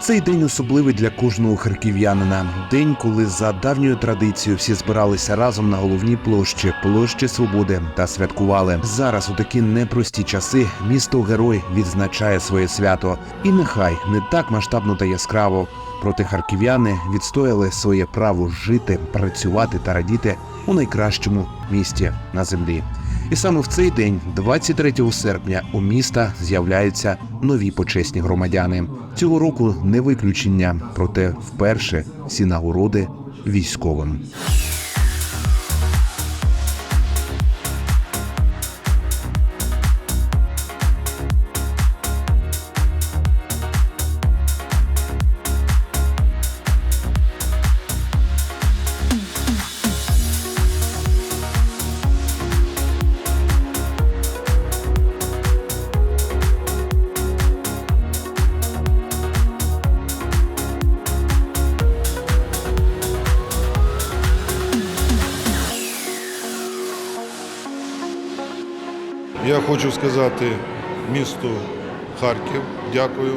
Цей день особливий для кожного харків'янина. День, коли за давньою традицією всі збиралися разом на головній площі, площі Свободи та святкували. Зараз у такі непрості часи місто Герой відзначає своє свято. І нехай не так масштабно та яскраво. Проте харків'яни відстояли своє право жити, працювати та радіти у найкращому місті на землі. І саме в цей день, 23 серпня, у міста з'являються нові почесні громадяни. Цього року не виключення, проте вперше всі нагороди військовим. Я хочу сказати місту Харків, дякую.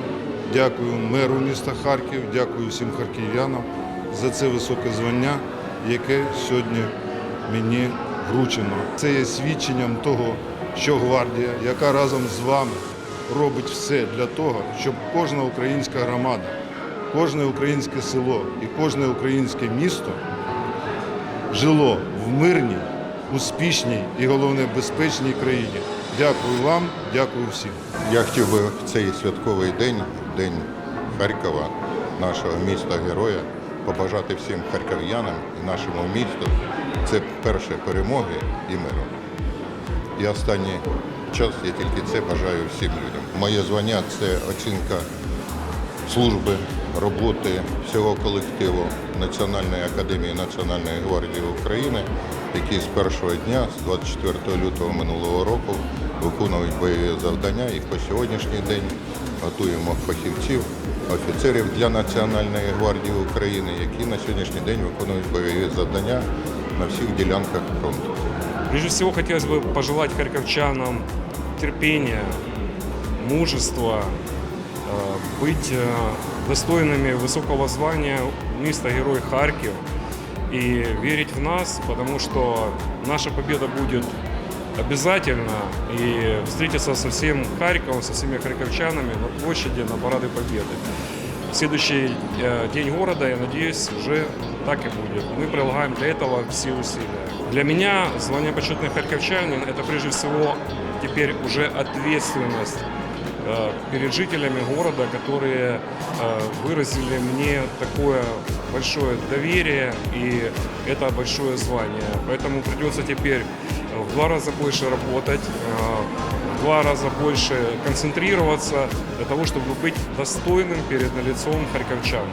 Дякую меру міста Харків, дякую всім харків'янам за це високе звання, яке сьогодні мені вручено. Це є свідченням того, що гвардія, яка разом з вами робить все для того, щоб кожна українська громада, кожне українське село і кожне українське місто жило в мирній, успішній і головне безпечній країні. Дякую вам, дякую всім. Я хотів би в цей святковий день, День Харкова, нашого міста Героя, побажати всім харків'янам і нашому місту це перше перемоги і миру. І останній час я тільки це бажаю всім людям. Моє звання це оцінка служби, роботи всього колективу Національної академії Національної гвардії України, які з першого дня, з 24 лютого минулого року, виконують бойові завдання і по сьогоднішній день готуємо фахівців, офіцерів для Національної гвардії України, які на сьогоднішній день виконують бойові завдання на всіх ділянках фронту. Прежде всего, хотелось бы пожелать харьковчанам терпения, мужества, э, быть э, достойными высокого звания места Герой Харьков и верить в нас, потому что наша победа будет обязательно и встретиться со всем Харьковом, со всеми харьковчанами на площади на Парады Победы. Следующий э, день города, я надеюсь, уже так и будет. Мы прилагаем для этого все усилия. Для меня звание почетный харьковчанин – это прежде всего теперь уже ответственность э, перед жителями города, которые э, выразили мне такое большое доверие и это большое звание. Поэтому придется теперь в два раза больше работать, э, в два раза больше концентрироваться для того, чтобы быть достойным перед лицом харьковчан.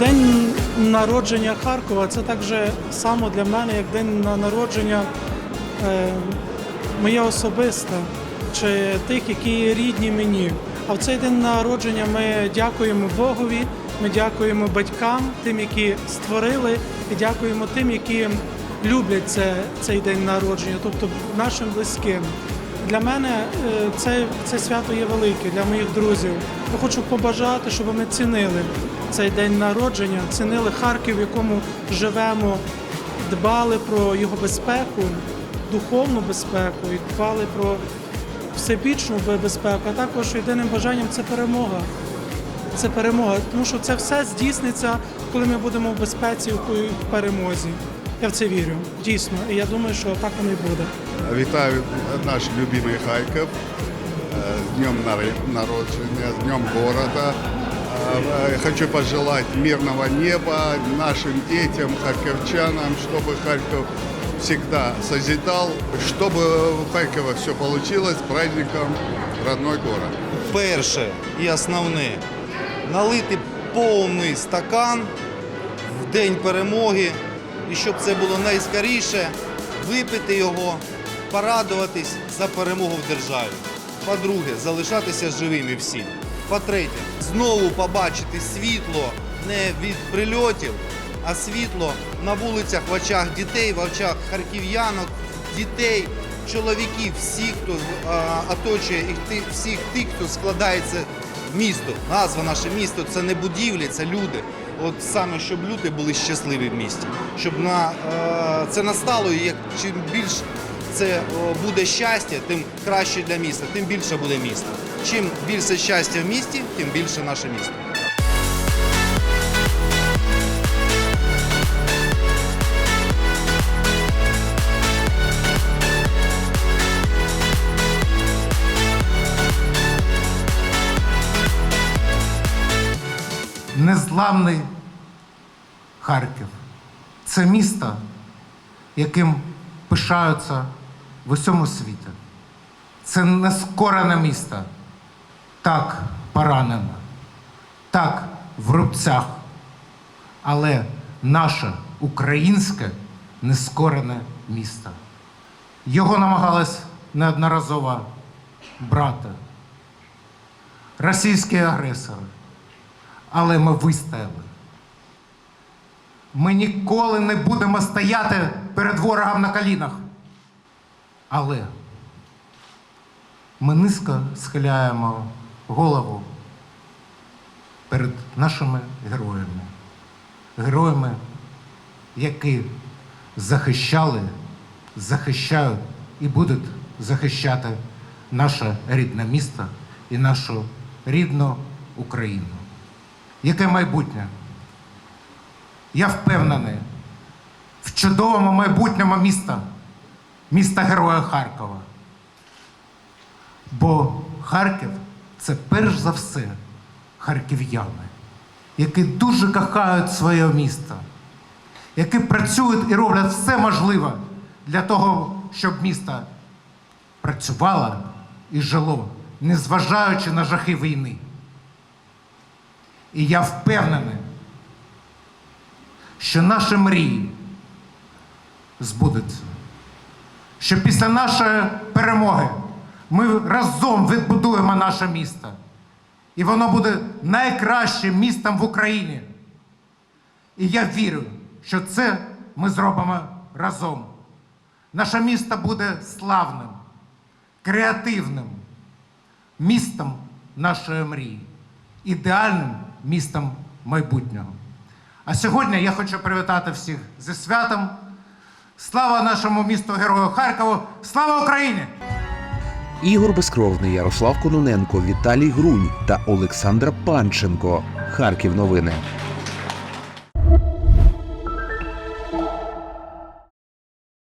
День народження Харкова це так само для мене, як день на- народження е, моє особисте чи тих, які рідні мені. А в цей день народження ми дякуємо Богові, ми дякуємо батькам, тим, які створили, і дякуємо тим, які люблять це, цей день народження, тобто нашим близьким. Для мене е, це, це свято є велике, для моїх друзів. Я хочу побажати, щоб ми цінили цей день народження, цінили Харків, в якому живемо, дбали про його безпеку, духовну безпеку і дбали про всебічну безпеку. А також єдиним бажанням це перемога. Це перемога, тому що це все здійсниться, коли ми будемо в безпеці в перемозі. Я в це вірю, дійсно. І я думаю, що так воно і буде. Вітаю наш любимый Харьков э, с днем наре- народжения, с днем города. Э, Хочу пожелать мирного неба нашим детям, харьковчанам, чтобы Харьков всегда созидал, чтобы у Харькова все получилось с праздником родной город. перше і основне налити повний стакан в день перемоги, і щоб це було найскоріше, випити його, порадуватись за перемогу в державі. По-друге, залишатися живими всім. По-третє, знову побачити світло не від прильотів, а світло на вулицях в очах дітей, в очах харків'янок, дітей, чоловіків, всіх, хто оточує і всіх тих, хто складається в місто. Назва наше місто це не будівлі, це люди. От саме щоб люди були щасливі в місті, щоб на е, це настало, як чим більш це буде щастя, тим краще для міста, тим більше буде місто. Чим більше щастя в місті, тим більше наше місто. незламний Харків. Це місто, яким пишаються в усьому світі. Це нескорене місто. Так поранено, так в рубцях. Але наше українське нескорене місто. Його намагались неодноразово брати. Російські агресори але ми вистояли. Ми ніколи не будемо стояти перед ворогом на колінах. Але ми низько схиляємо голову перед нашими героями. Героями, які захищали, захищають і будуть захищати наше рідне місто і нашу рідну Україну. Яке майбутнє? Я впевнений в чудовому майбутньому міста, міста Героя Харкова. Бо Харків це перш за все харків'яни, які дуже кохають своє місто, які працюють і роблять все можливе для того, щоб місто працювало і жило, незважаючи на жахи війни. І я впевнений, що наші мрії збудуться. Що після нашої перемоги ми разом відбудуємо наше місто. І воно буде найкращим містом в Україні. І я вірю, що це ми зробимо разом. Наше місто буде славним, креативним містом нашої мрії, ідеальним містом майбутнього. А сьогодні я хочу привітати всіх зі святом. Слава нашому місту Герою Харкову! Слава Україні! Ігор Безкровний, Ярослав Кононенко, Віталій Грунь та Олександра Панченко. Харків новини.